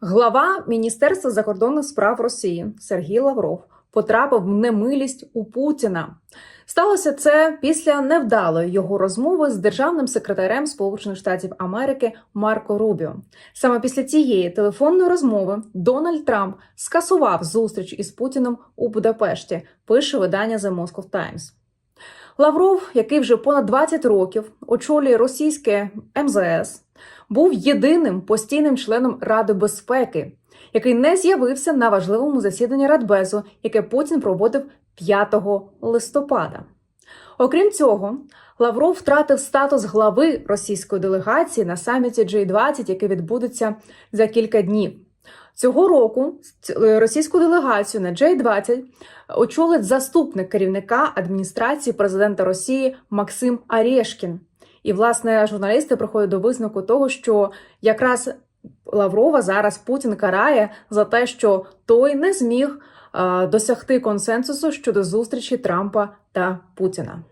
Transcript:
Глава Міністерства закордонних справ Росії Сергій Лавров потрапив в немилість у Путіна. Сталося це після невдалої його розмови з державним секретарем Сполучених Штатів Америки Марко Рубіо. Саме після цієї телефонної розмови Дональд Трамп скасував зустріч із Путіним у Будапешті. Пише видання The Moscow Times. Лавров, який вже понад 20 років очолює російське МЗС, був єдиним постійним членом Ради безпеки, який не з'явився на важливому засіданні Радбезу, яке Путін проводив 5 листопада. Окрім цього, Лавров втратив статус глави російської делегації на саміті G20, який відбудеться за кілька днів. Цього року ц- російську делегацію на G20 очолить заступник керівника адміністрації президента Росії Максим Арешкін. І, власне, журналісти приходять до висновку того, що якраз Лаврова зараз Путін карає за те, що той не зміг е, досягти консенсусу щодо зустрічі Трампа та Путіна.